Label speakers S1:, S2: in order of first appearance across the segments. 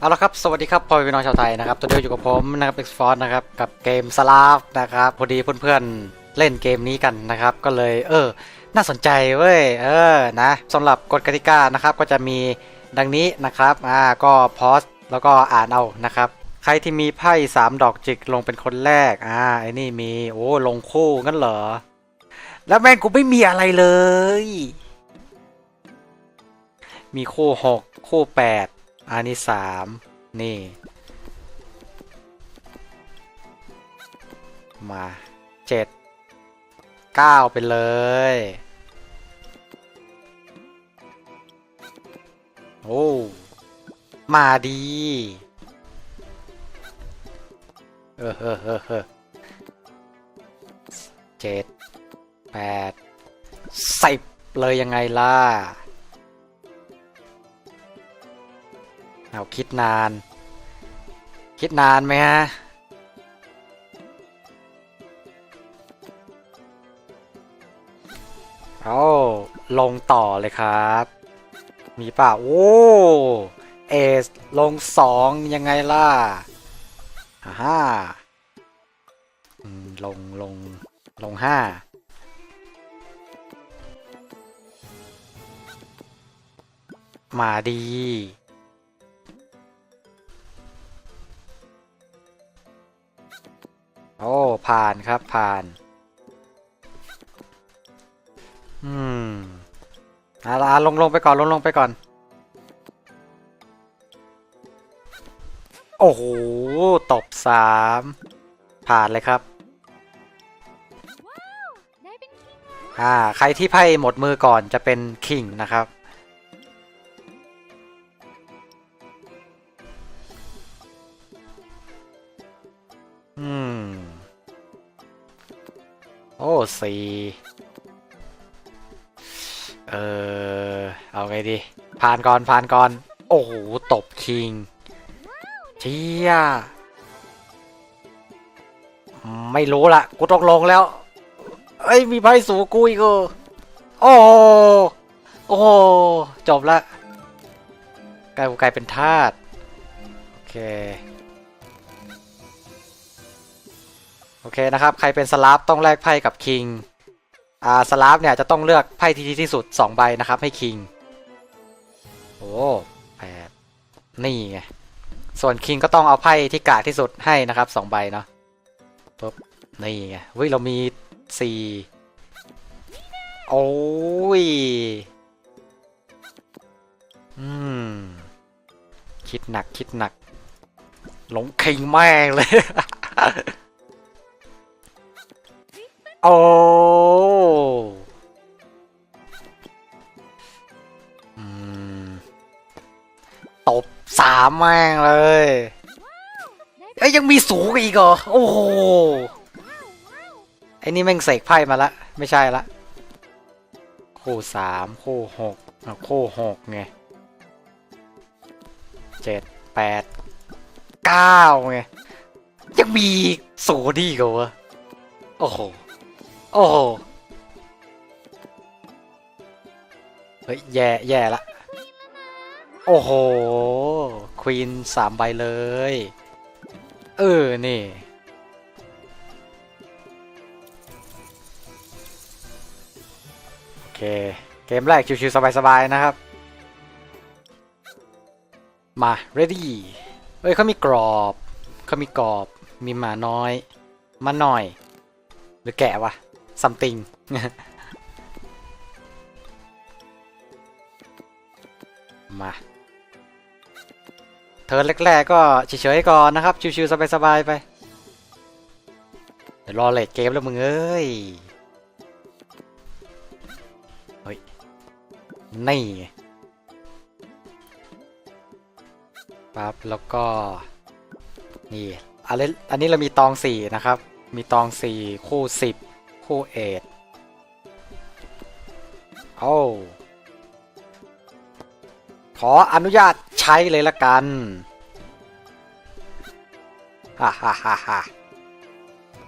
S1: เอาละครับ สวัสดีครับพ่อพี่น้องชาวไทยนะครับ ตอนนี้อยู่กับผมนะครับ X Force นะครับ กับเกมสลาฟนะครับ พอดีเพื่อนๆเล่นเกมนี้กันนะครับ ก็เลย เออ น่าสนใจเว้ย เออ นะสำหรับกฎกติกานะครับ ก็จะมีดังนี้นะครับ อ่า ก็พอสแล้วก็อ่านเอานะครับ ใครที่มีไพ่สามดอกจิกลงเป็นคนแรก อ่า ไอ้นี่มี โอ้ ลงคู่งั้นเหรอ แล้วแม่งกูไม่มีอะไรเลย มีคู่หกคู่แปด อันนี้สามนี่ มาเจ็ดเก้าไปเลย โอ้ มาดี เออเออเออเออเจ็ดแปดสิบเลยยังไงล่ะ เอาคิดนาน คิดนานไหมฮะเอาลงต่อเลยครับ มีป่ะโอ้เอสลงสองยังไงล่ะอ่าฮ่าลงลงลงห้ามาดี โอ้ผ่านครับผ่าน อืมอ่าอ่าลงลงไปก่อนลงลงไปก่อน โอ้โหตบสามผ่านเลยครับ
S2: ได้เป็นคิง
S1: อ่าใครที่ไพ่หมดมือก่อนจะเป็นคิงนะครับ โอ้สี่เออเอาไงดี ผ่านก่อนผ่านก่อน โอ้โห ตบคิงเชี่ยไม่รู้ละกูตกลงแล้ว เอ้ย มีไพ่สูงกูอีกโอ้โอ้จบละกลายกลายเป็นทาสโอเค อเคนะครับ ใครเป็นสลับต้องแลกไพ่กับคิงอ่าสลับเนี่ยจะต้องเลือกไพ่ที่ดีที่สุด 2 ใบนะครับให้คิงโอ้แปดนี่ไงส่วนคิงก็ต้องเอาไพ่ที่กากที่สุดให้นะครับ2ใบเนาะปุ๊บนี่ไงเฮ้ยเรามีสี่โอ้ยอืมคิดหนักคิดหนัก หลงคิงแม่งเลย โอ้ตบสามแม่งเลย
S2: ได้เอ้
S1: ยยังมีสูงอีกเหรอ โอ้โห ไอ้นี่แม่งเสกไพ่มาละ ไม่ใช่ละคู่สามคู่หกอะคู่หกไงเจ็ดแปดเก้าไง ยังมีสูงดีกว่าวะโอ้โห โอ้โหเฮ้ยแย่แย่ละ โอ้โห ควีนสามใบเลย เออ นี่ โอเค เกมแรกชิวๆสบายๆ นะครับ มา ready เอ้ยเขามีกรอบเขามีกรอบ มีหมาน้อย มาหน่อย หรือแกะวะ something มาเทินแรกๆก็เฉยๆก่อนนะครับ ชิวๆสบายๆไปเดี๋ยวรอเลดเกมแล้วมึงเอ้ยเฮ้ยนี่ปั๊บแล้วก็นี่อันนี้เรามีตองสี่นะครับ มีตองสี่คู่สิบ คู่เอ็ดโอ้ขออนุญาตใช้เลยละกัน ฮ่าฮ่าฮ่าฮ่า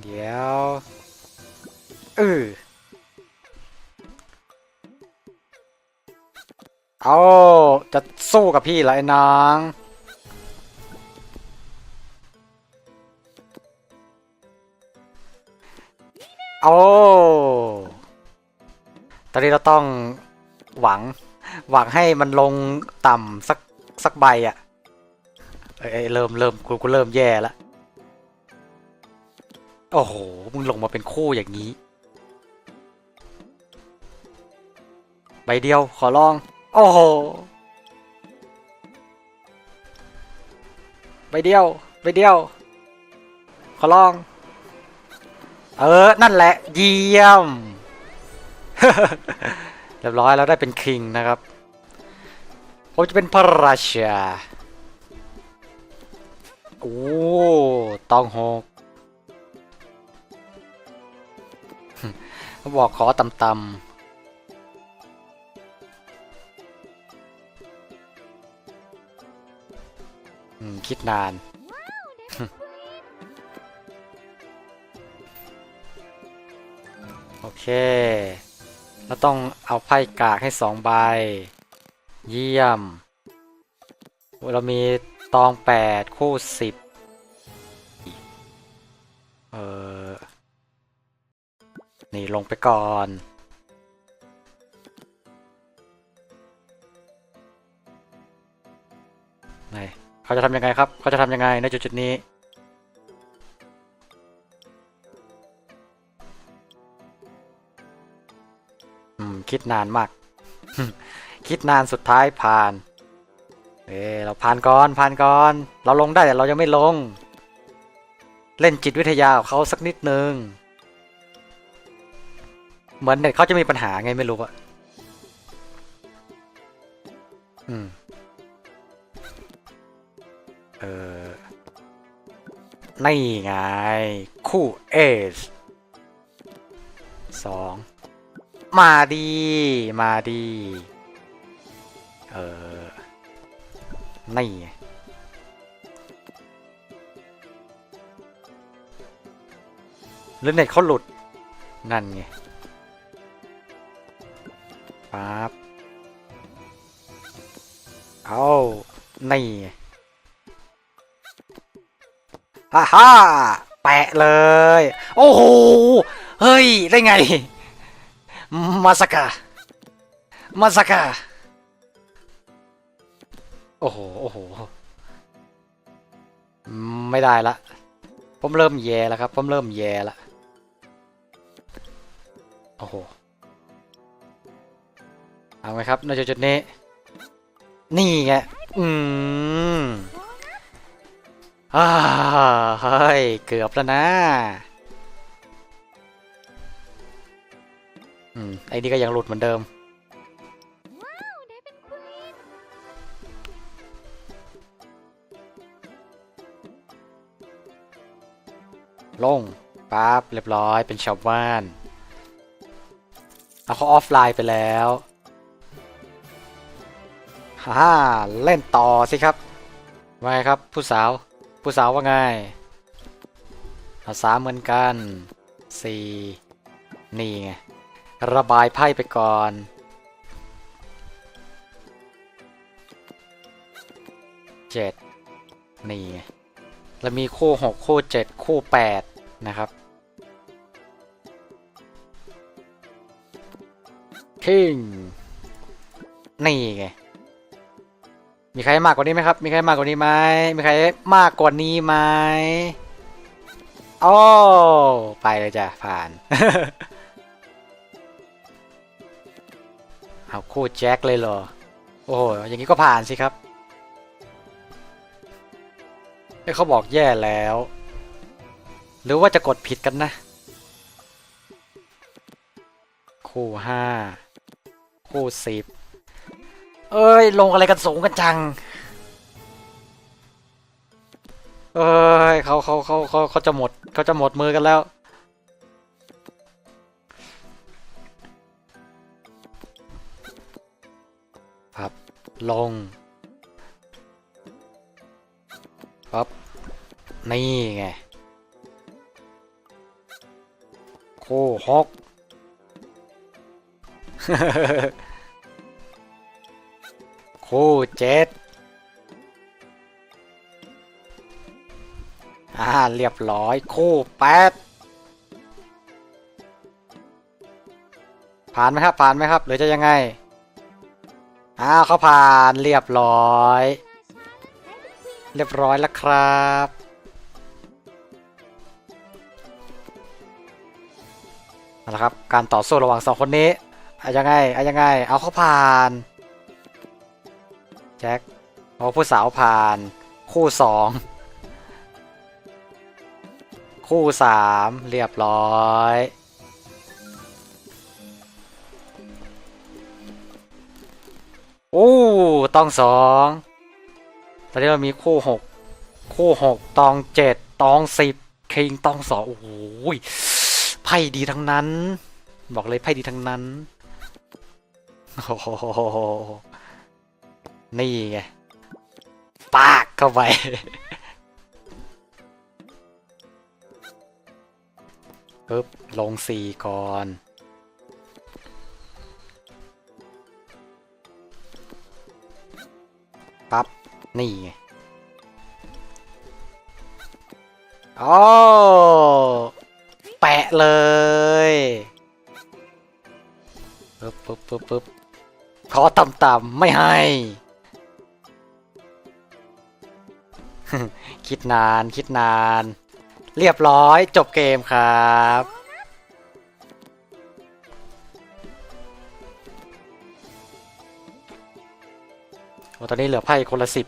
S1: เดี๋ยวเออเอาจะสู้กับพี่เหรอไอ้น้อง โอ้ ตอนนี้เราต้องหวัง หวังให้มันลงต่ำสักสักใบอะ่ะเอ้ยเริ่มเริ่มกูกูเริ่มแย่ล้วโอ้โห มึงลงมาเป็นคู่อย่างนี้ ใบเดียวขอลอง โอ้โห ใบเดียว ใบเดียว ขอลอง เออ นั่นแหละ เยี่ยม เรียบร้อยแล้วได้เป็นคิงนะครับ ผมจะเป็นพระราชา โอ้ ตองหกบอกขอต่ำๆคิดนาน อเค เราต้องเอาไพ่กากให้สองใบ เยี่ยม เรามีตองแปดคู่สิบเออนี่ลงไปก่อนไหนเขาจะทำยังไงครับ เขาจะทำยังไงในจุดจุดนี้ คิดนานมาก คิดนานสุดท้ายผ่าน เอ้เราผ่านก่อนผ่านก่อน เราลงได้แต่เรายังไม่ลง เล่นจิตวิทยากับเขาสักนิดนึง เหมือนเน็ตเขาจะมีปัญหาไงไม่รู้อะอืม เออนี่ไง คู่เอสสอง มาดี มาดี เออ นี่ไงหรือเน็ตเขาหลุด นั่นไงปั๊บเอานี่ฮ่าฮ่าแปะเลย โอ้โห เฮ้ย ได้ไง มาสกามาสกาโอ้โห โอ้โห ไม่ได้ละ ผมเริ่มแย่แล้วครับ ผมเริ่มแย่ละ โอ้โห เอาไหมครับในจุดนี้ นี่ไง อืมอ่าเฮ้ย เกือบแล้วนะ อืมไอ้นี่ก็ยังหลุดเหมือนเดิม ลงปั๊บเรียบร้อยเป็นชาวบ้านเอาเขาออฟไลน์ไปแล้วฮ่าเล่นต่อสิครับว่าไงครับ ผู้สาว ผู้สาวว่าไงเอาสามเหมือนกันสี่นี่ไง ระบายไพ่ไปก่อน เจ็ดนี่ไงแล้วมีคู่หกคู่เจ็ดคู่แปดนะครับคิงนี่ไง มีใครมากกว่านี้ไหมครับ มีใครมากกว่านี้ไหมมีใครมากกว่านี้ไหมโอ้ไปเลยจ้ะผ่าน เอาคู่แจ็คเลยเหรอ โอ้โห อย่างนี้ก็ผ่านสิครับเอ้เขาบอกแย่แล้ว หรือว่าจะกดผิดกันนะ คู่ห้าคู่สิบเอ้ย ลงอะไรกันสูงกันจัง เอ้ยเขาเขาเขาเขาเขาจะหมดเขาจะหมดมือกันแล้ว ลงปั๊บนี่ไงคู่หกคู่เจ็ดอ่า เรียบร้อยคู่แปดผ่านไหมครับ ผ่านไหมครับ หรือจะยังไง อ้าวเขาผ่านเรียบร้อย เรียบร้อยแล้วครับเอาละครับ การต่อสู้ระหว่างสองคนนี้อะยังไงอะยังไง เอาเขาผ่าน แจ็คเอาผู้สาวผ่าน คู่สองคู่สามเรียบร้อย โอ้ตองสองตอนนี้เรามีคู่หกคู่หกตองเจ็ดตองสิบคิงตองสองโอ้โหยไพ่ดีทั้งนั้น บอกเลยไพ่ดีทั้งนั้นโอ้โหนี่ไงปากเข้าไปปึ๊บลงสี่ก่อน ปั๊บ นี่ไงโอ้แปะเลยปึ๊บปึ๊บปึ๊บปึ๊บขอต่ำๆไม่ให้ คิดนานคิดนาน เรียบร้อยจบเกมครับ ตอนนี้เหลือไพ่คนละสิบ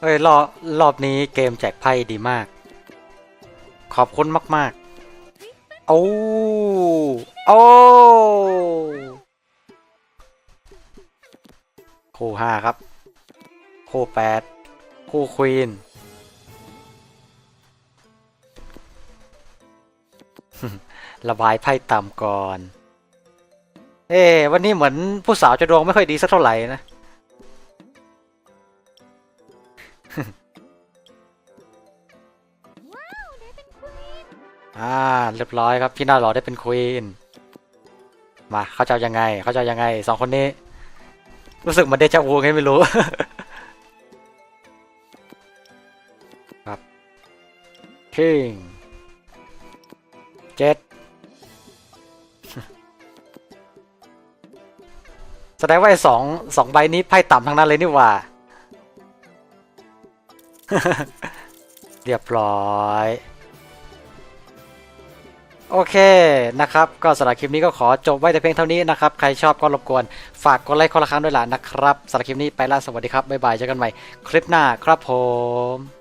S1: เฮ้ยรอบรอบนี้เกมแจกไพ่ดีมาก ขอบคุณมาก ๆ โอ้ โอ้คู่ห้าครับ คู่แปดคู่ควีนระบายไพ่ต่ำก่อน เอ้วันนี้เหมือนผู้สาวจะดวงไม่ค่อยดีสักเท่าไหร่นะ
S2: ว้าวได้เป็นควีน
S1: อ่า เรียบร้อยครับ พี่หน้าหล่อได้เป็นควีน มาเขาจะเอายังไง เขาจะเอายังไงสองคนนี้ รู้สึกเหมือนเดจาวูไงไม่รู้ ครับคิงเจ็ด แสดงว่าไอ้สองสองใบนี้ไพ่ต่ำทั้งนั้นเลยนี่หว่า เรียบร้อย โอเคนะครับ ก็สำหรับคลิปนี้ก็ขอจบไว้แต่เพียงเท่านี้นะครับ ใครชอบก็รบกวน ฝากกดไลค์คนละครั้งด้วยล่ะนะครับสำหรับคลิปนี้ไปละสวัสดีครับ บ๊ายบายเจอกันใหม่คลิปหน้าครับผม